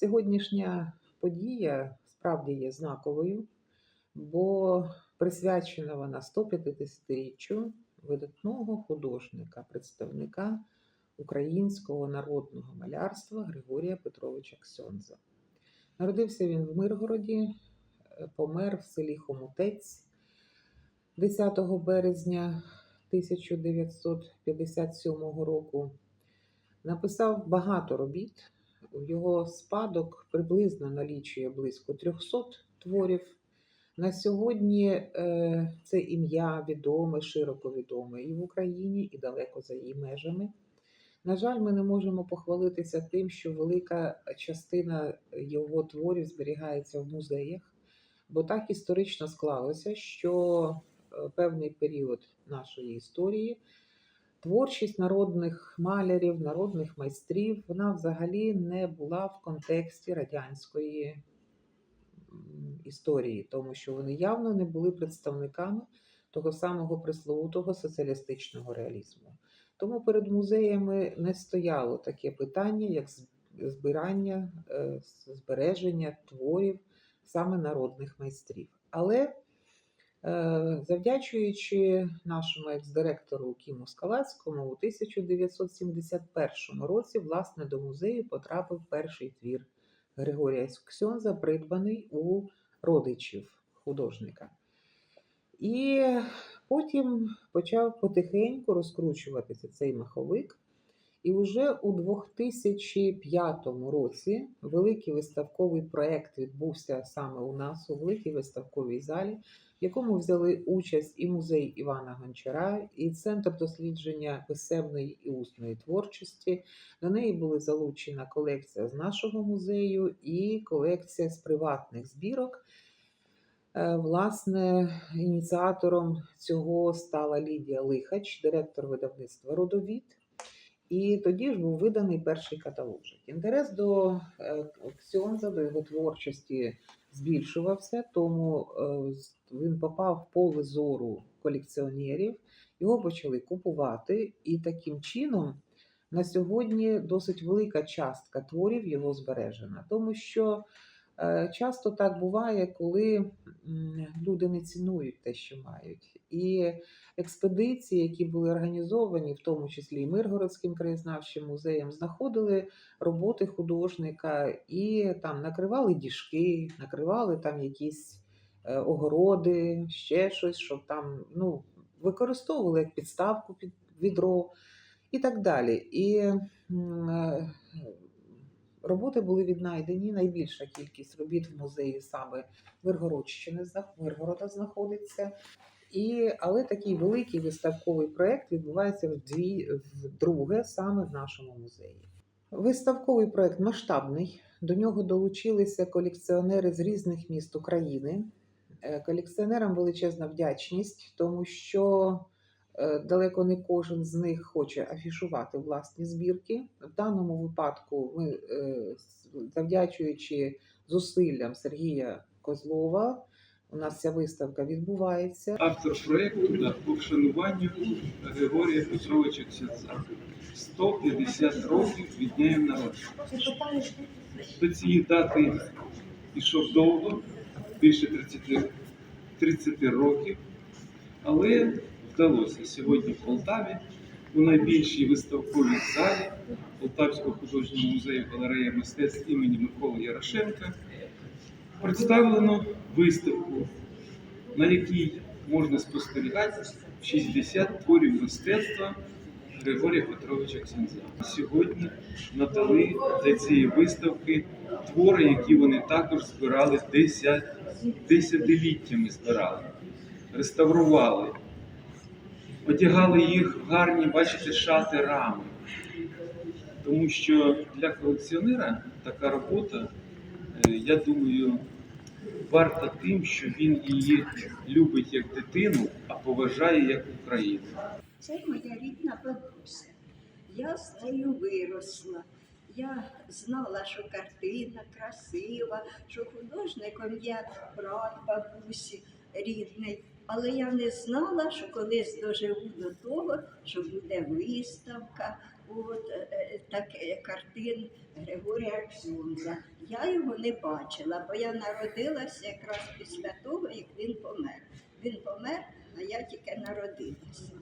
Сьогоднішня подія справді є знаковою, бо присвячена вона 150-річчю видатного художника, представника українського народного малярства Григорія Петровича Ксьонза. Народився він в Миргороді, е, помер в селі Хомутець 10 березня 1957 року. Написав багато робіт. Його спадок приблизно налічує близько 300 творів. На сьогодні е, це ім'я відоме, широко відоме і в Україні, і далеко за її межами. На жаль, ми не можемо похвалитися тим, що велика частина його творів зберігається в музеях, бо так історично склалося, що е, певний період нашої історії творчість народних малярів, народних майстрів, вона взагалі не була в контексті радянської історії, тому що вони явно не були представниками того самого пресловутого соціалістичного реалізму. Тому перед музеями не стояло таке питання, як збирання, е, збереження творів саме народних майстрів. Але Завдячуючи нашому екс-директору Кіму Скалацькому, у 1971 році власне до музею потрапив перший твір Григорія Ксьонза, придбаний у родичів художника. І потім почав потихеньку розкручуватися цей маховик. І вже у 2005 році великий виставковий проєкт відбувся саме у нас у великій виставковій залі, в якому взяли участь і музей Івана Гончара, і Центр дослідження писемної і усної творчості. До неї були залучена колекція з нашого музею і колекція з приватних збірок. Е, Власне, ініціатором цього стала Лідія Лихач, директор видавництва Родовід. І тоді ж був виданий перший каталожик. Інтерес до е, Ксьонза, до його творчості збільшувався, тому е, він попав в поле зору колекціонерів, його почали купувати, і таким чином на сьогодні досить велика частка творів його збережена, тому що часто так буває, коли люди не цінують те, що мають. І експедиції, які були організовані, в тому числі і Миргородським краєзнавчим музеєм, знаходили роботи художника і там накривали діжки, накривали там якісь е, огороди, ще щось, щоб там ну, використовували як підставку під відро і так далі. І е, роботи були віднайдені. Найбільша кількість робіт в музеї саме Миргородщини, зна- Миргорода знаходиться. І, але такий великий виставковий проєкт відбувається вдруге саме в нашому музеї. Виставковий проєкт масштабний. До нього долучилися колекціонери з різних міст України. Е, Колекціонерам величезна вдячність, тому що далеко не кожен з них хоче афішувати власні збірки. В даному випадку ми, е, завдячуючи зусиллям Сергія Козлова, у нас ця виставка відбувається. автор проєкту по вшануванню Григорія Петровича Ксяця. 150 років від дня народження. До цієї дати йшов довго, більше 30, 30 років, але вдалося сьогодні в Полтаві у найбільшій виставковій залі Полтавського художнього музею галерея мистецтв імені Миколи Ярошенка представлено виставку на якій можна спостерігати 60 творів мистецтва Григорія Петровича Ксенза. Сьогодні надали для цієї виставки твори, які вони також збирали десят, десятиліттями збирали, реставрували, одягали їх в гарні, бачите, шати рами. Тому що для колекціонера така робота, е, я думаю, варта тим, що він її любить як дитину, а поважає як Україну. Це моя рідна бабуся. Я з нею виросла. Я знала, що картина красива, що художником є брат бабусі рідний. Але я не знала, що колись доживу до того, що буде виставка, от, е, е, так, е, картин Григорія Ксюнза. Я його не бачила, бо я народилася якраз після того, як він помер. Він помер, а я тільки народилася.